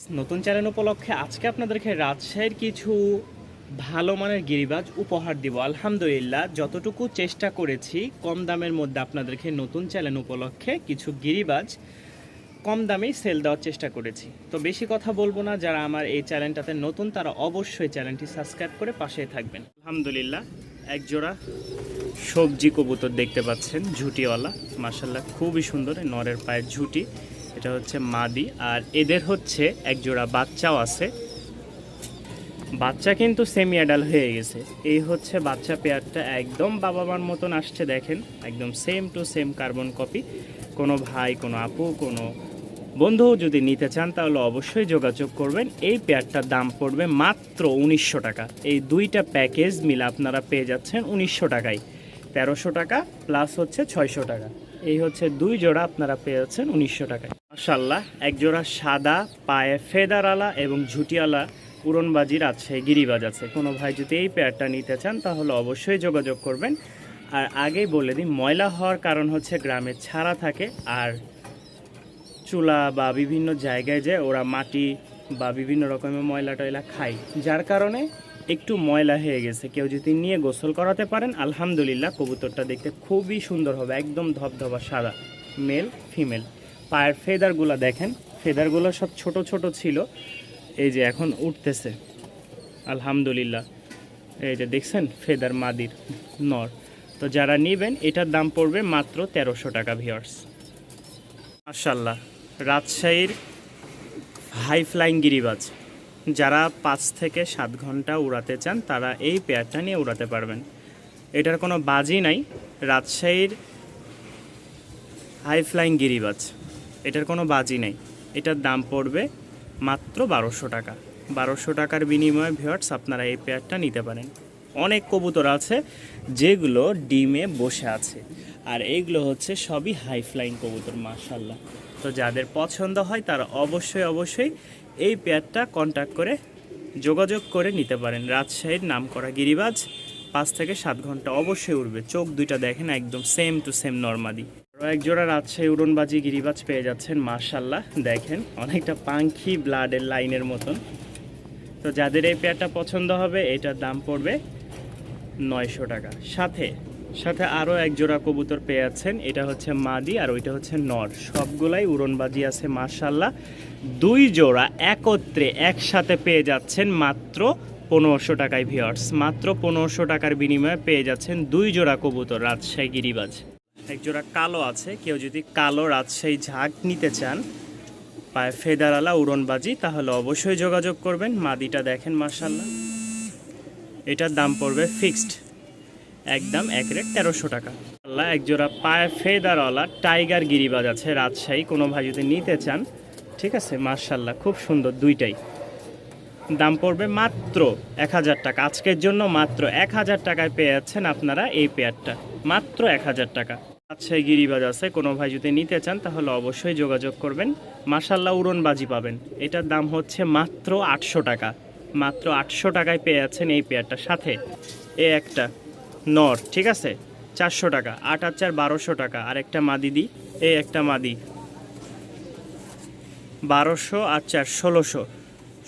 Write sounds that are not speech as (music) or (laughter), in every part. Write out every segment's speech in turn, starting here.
নতুন চ্যানেল উপলক্ষে আজকে আপনাদেরকে রাজশাহীর কিছু ভালো মানের গিরিবাজ উপহার দিব। আলহামদুলিল্লাহ, যতটুকু চেষ্টা করেছি, কম দামের মধ্যে আপনাদেরকে নতুন চ্যানেল উপলক্ষে কিছু গিরিবাজ কম দামেই সেল দেওয়ার চেষ্টা করেছি। তো বেশি কথা বলব না, যারা আমার এই চ্যানেলটাতে নতুন তারা অবশ্যই চ্যানেলটি সাবস্ক্রাইব করে পাশেই থাকবেন। আলহামদুলিল্লাহ এক জোড়া সবজি কবুতর দেখতে পাচ্ছেন, ঝুটিওয়ালা। মার্শাল্লাহ খুবই সুন্দর নরের পায়ের ঝুটি। এটা হচ্ছে মাদি, আর এদের হচ্ছে এক জোড়া বাচ্চাও আছে। বাচ্চা কিন্তু সেমি অ্যাডাল হয়ে গেছে। এই হচ্ছে বাচ্চা পেয়ারটা একদম বাবা মার মতন আসছে, দেখেন। একদম same to same carbon copy কোনো ভাই, কোনো আপু, কোনো বন্ধুও যদি নিতে চান, তাহলে অবশ্যই যোগাযোগ করবেন। এই পেয়ারটার দাম পড়বে মাত্র উনিশশো টাকা। এই দুইটা প্যাকেজ মিলে আপনারা পেয়ে যাচ্ছেন উনিশশো টাকায়। তেরোশো টাকা প্লাস হচ্ছে ছয়শো টাকা। এই হচ্ছে দুই জোড়া আপনারা পেয়ে যাচ্ছেন উনিশশো টাকায়। মাশাল্লাহ এক জোড়া সাদা, পায়ে ফেদারওয়ালা এবং ঝুটিওয়ালা উড়নবাজি রাজশাহী গিরিবাজ আছে। কোনো ভাই যদি এই পেয়ারটা নিতে চান, তাহলে অবশ্যই যোগাযোগ করবেন। আর আগেই বলে দিই, ময়লা হওয়ার কারণ হচ্ছে গ্রামে ছাড়া থাকে আর চুলা বা বিভিন্ন জায়গায় যে ওরা মাটি বা বিভিন্ন রকমের ময়লা টয়লা খায়। যার কারণে একটু ময়লা হয়ে গেছে। কেউ যদি নিয়ে গোসল করাতে পারেন, আলহামদুলিল্লাহ, কবুতরটা দেখতে খুবই সুন্দর হবে, একদম ধবধবা সাদা মেল ফিমেল পায়ের ফেদারগুলো দেখেন ফেদারগুলো সব ছোট ছোট ছিল, এই যে এখন উঠতেছে, আলহামদুলিল্লাহ। এই যে দেখছেন ফেদার মাদির নর। তো যারা নেবেন, এটার দাম পড়বে মাত্র তেরোশো টাকা ভিওর্স মার্শাল্লাহ রাজশাহীর হাই ফ্লাইং গিরিবাজ। যারা পাঁচ থেকে সাত ঘণ্টা উড়াতে চান, তারা এই পেয়ারটা নিয়ে উড়াতে পারবেন। এটার কোনো বাজি নাই। রাজশাহীর হাই ফ্লাইং গিরিবাজ। এটার কোনো বাজি নেই। এটার দাম পড়বে মাত্র বারোশো টাকা। বারোশো টাকার বিনিময়ে ভিওয়ার্স আপনারা এই পেয়ারটা নিতে পারেন। অনেক কবুতর আছে যেগুলো ডিমে বসে আছে। আর এইগুলো হচ্ছে সবই হাই ফ্লাইং কবুতর মাশাল্লাহ তো যাদের পছন্দ হয় তারা অবশ্যই অবশ্যই এই পেয়ারটা কন্ট্যাক্ট করে যোগাযোগ করে নিতে পারেন। রাজশাহীর নামকরা গিরিবাজ, পাঁচ থেকে সাত ঘণ্টা অবশ্যই উঠবে চোখ দুইটা দেখেন একদম সেম টু সেম নর্মাদি আরও এক জোড়া রাজশাহী উড়নবাজি গিরিবাজ পেয়ে যাচ্ছেন মার্শাল্লাহ দেখেন, অনেকটা পাঙ্খি ব্লাডের লাইনের মতন। তো যাদের এই পেয়ারটা পছন্দ হবে, এটার দাম পড়বে নয়শো টাকা। সাথে সাথে আরও এক জোড়া কবুতর পেয়ে যাচ্ছেন এটা হচ্ছে মাদি আর ওইটা হচ্ছে নর। সবগুলাই উড়নবাজি আছে মার্শাল্লাহ দুই জোড়া একত্রে একসাথে পেয়ে যাচ্ছেন মাত্র পনেরোশো টাকায় ভিওর্স মাত্র পনেরোশো টাকার বিনিময়ে পেয়ে যাচ্ছেন দুই জোড়া কবুতর, রাজশাহী গিরিবাজ। এক জোড়া কালো আছে, কেউ যদি কালো রাজশাহী ঝাঁক নিতে চান, পায়ে ফেদারালা উড়নবাজি, তাহলে অবশ্যই যোগাযোগ করবেন। মাদিটা দেখেন মার্শাল্লাহ এটার দাম পড়বে ফিক্সড একদম এক রেট তেরোশো টাকা। আল্লাহ, একজোড়া পায়ে ফেদারওয়ালা টাইগার গিরিবাজ আছে রাজশাহী। কোনো ভাই যদি নিতে চান, ঠিক আছে মার্শাল্লাহ খুব সুন্দর দুইটাই। দাম পড়বে মাত্র এক হাজার টাকা। আজকের জন্য মাত্র এক হাজার টাকায় পেয়ে যাচ্ছেন আপনারা এই পেয়ারটা। মাত্র এক হাজার টাকা। রাজশাহী গিরিবাজ আছে কোনো ভাই যদি নিতে চান, তাহলে অবশ্যই যোগাযোগ করবেন। মার্শাল্লাহ উড়নবাজি পাবেন। এটার দাম হচ্ছে মাত্র আটশো টাকা। মাত্র আটশো টাকায় পেয়ে যাচ্ছেন এই পেয়ারটার সাথে। এ একটা। নর, ঠিক আছে? চারশো টাকা। আট আর চার বারোশো টাকা। আর একটা মাদি দিই এই একটা মাদি বারোশো আর চার, ষোলোশো।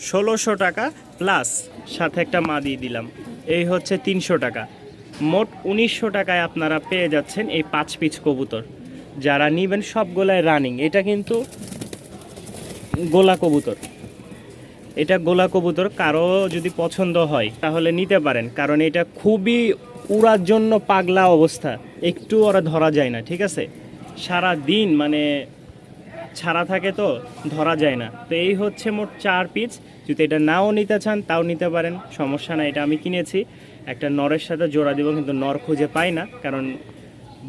ষোলোশো টাকা প্লাস সাথে একটা মাদি দিলাম। এই হচ্ছে তিনশো টাকা। মোট উনিশশো টাকায় আপনারা পেয়ে যাচ্ছেন এই পাঁচ পিচ কবুতর। যারা নিবেন সবগুলাই রানিং এটা কিন্তু গোলা কবুতর। এটা গোলা কবুতর, কারও যদি পছন্দ হয়, তাহলে নিতে পারেন। কারণ এটা খুবই উড়ার জন্য পাগলা অবস্থা। একটু ওরা ধরা যায় না, ঠিক আছে? সারা দিন মানে ছাড়া থাকে তো, ধরা যায় না। তো এই হচ্ছে মোট চার পিস যদি এটা নাও নিতে চান, তাও নিতে পারেন। সমস্যা না এটা আমি কিনেছি। একটা নরের সাথে জোড়া দিব, কিন্তু নর খুঁজে পাই না, কারণ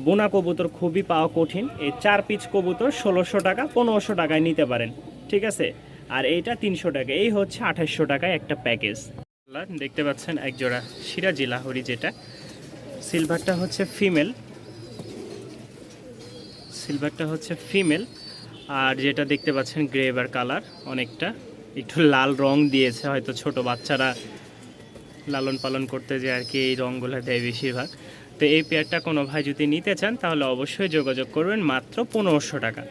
বোনা কবুতর খুবই পাওয়া কঠিন। এই চার পিস কবুতর ষোলোশো টাকা, পনেরোশো টাকায় নিতে পারেন, ঠিক আছে? আর এইটা তিনশো টাকা, এই হচ্ছে আঠাশশো টাকায় একটা প্যাকেজ। দেখতে পাচ্ছেন, এক জোড়া সিরাজি লাহরি যেটা। সিলভারটা হচ্ছে ফিমেল সিলভারটা হচ্ছে ফিমেল আর যেটা দেখতে পাচ্ছেন গ্রেভার কালার অনেকটা। একটু লাল রং দিয়েছে, হয়তো ছোট বাচ্চারা লালন পালন করতে যে আর কি, এই রঙগুলো দেয় বেশিরভাগ। তো এই পেয়ারটা কোনো ভাই যদি নিতে চান, তাহলে অবশ্যই যোগাযোগ করবেন মাত্র পনেরোশো টাকা।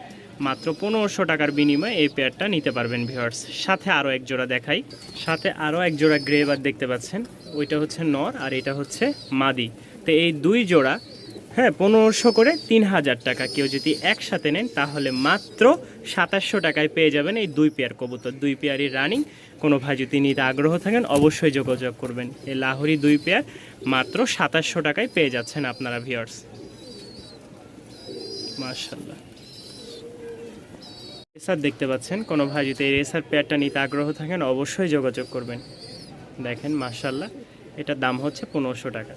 মাত্র পনেরোশো টাকার বিনিময়ে এই পেয়ারটা নিতে পারবেন ভিওয়ার্স সাথে আরও এক জোড়া দেখাই। সাথে আরও এক জোড়া গ্রেবার দেখতে পাচ্ছেন। ওইটা হচ্ছে নর আর এটা হচ্ছে মাদি। তো এই দুই জোড়া হ্যাঁ পনেরোশো করে তিন হাজার টাকা। কেউ যদি একসাথে নেন, তাহলে মাত্র সাতাশশো টাকায় পেয়ে যাবেন এই দুই পেয়ার কবুতর। দুই পেয়ারই রানিং কোনো ভাই যদি নিতে আগ্রহ থাকেন, অবশ্যই যোগাযোগ করবেন। এই লাহোরি দুই পেয়ার মাত্র সাতাশশো টাকায় পেয়ে যাচ্ছেন আপনারা ভিওয়ার্স মার্শাল্লাহ রেসার দেখতে পাচ্ছেন, কোনো ভাই যদি এই রেসার পেয়ারটা নিতে আগ্রহ থাকেন, অবশ্যই যোগাযোগ করবেন। দেখেন মার্শাল্লাহ এটার দাম হচ্ছে পনেরোশো টাকা।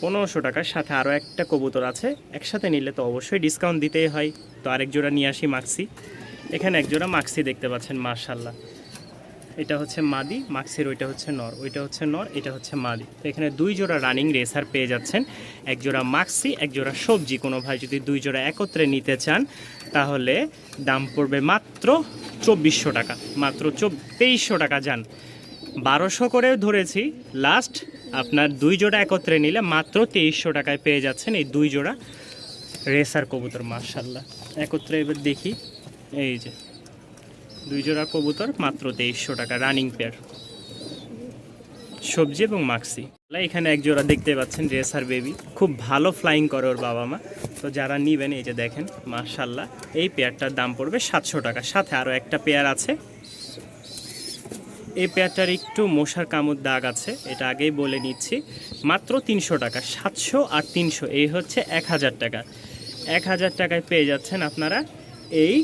পনেরোশো টাকার সাথে আরও একটা কবুতর আছে। একসাথে নিলে তো অবশ্যই ডিসকাউন্ট দিতেই হয়। তো আরেক জোড়া নিয়ে আসি মাক্সি এখানে এক জোড়া মাক্সি দেখতে পাচ্ছেন মার্শাল্লাহ এটা হচ্ছে মাদি মাক্সির ওইটা হচ্ছে নর, ওইটা হচ্ছে নর, এটা হচ্ছে মাদি। তো এখানে দুই জোড়া রানিং রেসার পেয়ে যাচ্ছেন। এক জোড়া মাক্সি এক জোড়া সবজি। কোনো ভাই যদি দুই জোড়া একত্রে নিতে চান, তাহলে দাম পড়বে মাত্র চব্বিশশো টাকা। মাত্র চব, তেইশশো টাকা যান। বারোশো করে ধরেছি। লাস্ট আপনার দুই জোড়া একত্রে নিলে মাত্র তেইশশো টাকায় পেয়ে যাচ্ছেন এই দুই জোড়া রেসার কবুতর মার্শাল্লাহ একত্রে এবার দেখি, এই যে, দুই জোড়া কবুতর, মাত্র তেইশশো টাকা রানিং পেয়ার সবজি এবং মাক্সি এখানে এক জোড়া দেখতে পাচ্ছেন, রেসার বেবি খুব ভালো ফ্লাইং করে ওর বাবা মা। তো যারা নিবেন, এই যে দেখেন মার্শাল্লাহ এই পেয়ারটার দাম পড়বে সাতশো টাকা। সাথে আরও একটা পেয়ার আছে। এই পেয়ারটার একটু মশার কামড় দাগ আছে, এটা আগেই বলে নিচ্ছি। মাত্র তিনশো টাকা, সাতশো আর তিনশো, এই হচ্ছে এক হাজার টাকা। এক হাজার টাকায় পেয়ে যাচ্ছেন আপনারা এই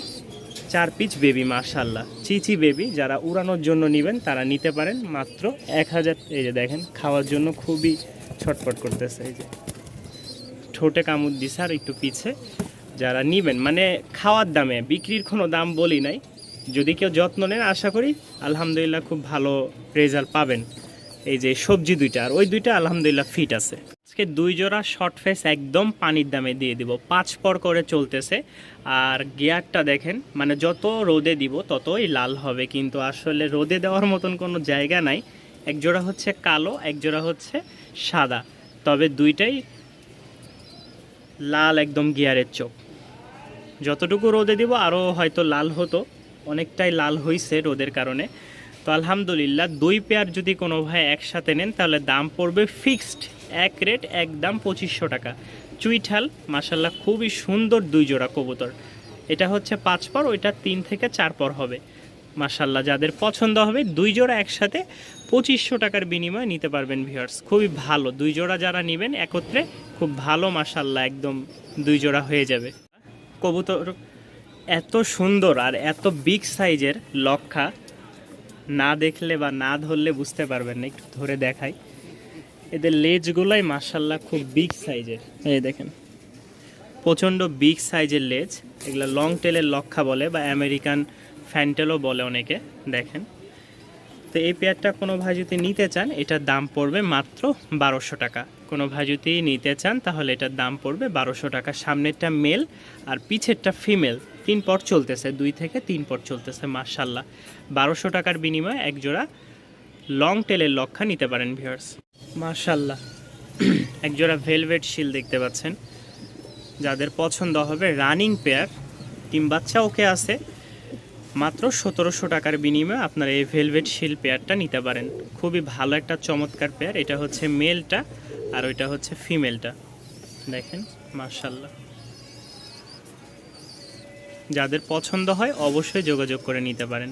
চার পিচ বেবি মার্শাল্লাহ চিচি বেবি, যারা উড়ানোর জন্য নেবেন, তারা নিতে পারেন। মাত্র এক হাজার, এই যে দেখেন, খাওয়ার জন্য খুবই ছটফট করতেছে, এই যে। ঠোঁটে কামড় দিছে আর একটু পিছে। যারা নিবেন মানে খাওয়ার দামে, বিক্রির কোনো দাম বলি নাই। যদি কেউ যত্ন নেন, আশা করি আলহামদুলিল্লাহ খুব ভালো রেজাল্ট পাবেন। এই যে সবজি দুইটা, আর ওই দুইটা আলহামদুলিল্লাহ ফিট আছে। আজকে দুই জোড়া শর্ট ফেস একদম পানির দামে দিয়ে দিব। পাঁচ পর করে চলতেছে। আর গিয়ারটা দেখেন মানে যত রোদে দিব, ততই লাল হবে। কিন্তু আসলে রোদে দেওয়ার মতন কোনো জায়গা নাই। এক জোড়া হচ্ছে কালো, এক জোড়া হচ্ছে সাদা। তবে দুইটাই লাল একদম গিয়ারের চোখ। যতটুকু রোদে দিব, আরও হয়তো লাল হতো। অনেকটাই লাল হয়েছে রোদের কারণে। তো আলহামদুলিল্লাহ, দুই পেয়ার যদি কোনো ভাই একসাথে নেন, তাহলে দাম পড়বে ফিক্সড এক রেট, এক দাম পঁচিশশো টাকা। চুইঠাল মাসাল্লাহ খুবই সুন্দর দুই জোড়া কবুতর। এটা হচ্ছে পাঁচ পর, ওইটা তিন থেকে চার পর হবে। মাসাল্লাহ যাদের পছন্দ হবে, দুই জোড়া একসাথে পঁচিশশো টাকার বিনিময়ে নিতে পারবেন ভিউয়ার্স খুবই ভালো, দুই জোড়া যারা নেবেন, একত্রে খুব ভালো মাসাল্লাহ একদম দুই জোড়া হয়ে যাবে। কবুতর এত সুন্দর আর এত বিগ সাইজের লক্ষা না দেখলে বা না ধরলে বুঝতে পারবেন না, একটু ধরে দেখাই। এদের লেজগুলাই মাসাল্লাহ খুব বিগ সাইজের এই দেখেন, প্রচণ্ড বিগ সাইজের লেজ। এগুলো লং টেলের লক্ষা বলে বা আমেরিকান ফ্যান্টেলও বলে অনেকে, দেখেন। তো এই পেয়ারটা কোনো ভাই যদি নিতে চান, এটার দাম পড়বে মাত্র বারোশো টাকা। কোনো ভাই যদি নিতে চান, তাহলে এটার দাম পড়বে বারোশো টাকা। সামনেরটা মেল আর পিছেরটা ফিমেল তিন পট চলতেছে, দুই থেকে তিন পট চলতেছে মার্শাল্লাহ বারোশো টাকার বিনিময়ে এক জোড়া লং টেলের লক্ষা নিতে পারেন ভিউয়ার্স মার্শাল্লাহ (clears throat) এক জোড়া ভেলভেট শিল দেখতে পাচ্ছেন। যাদের পছন্দ হবে রানিং পেয়ার টিম বাচ্চা ওকে আছে। মাত্র সতেরোশো টাকার বিনিময়ে আপনারা এই ভেলভেট শিল পেয়ারটা নিতে পারেন। খুবই ভালো একটা চমৎকার পেয়ার এটা হচ্ছে মেলটা আর ওইটা হচ্ছে ফিমেলটা দেখেন মার্শাল্লাহ যাদের পছন্দ হয় অবশ্যই যোগাযোগ করে নিতে পারেন।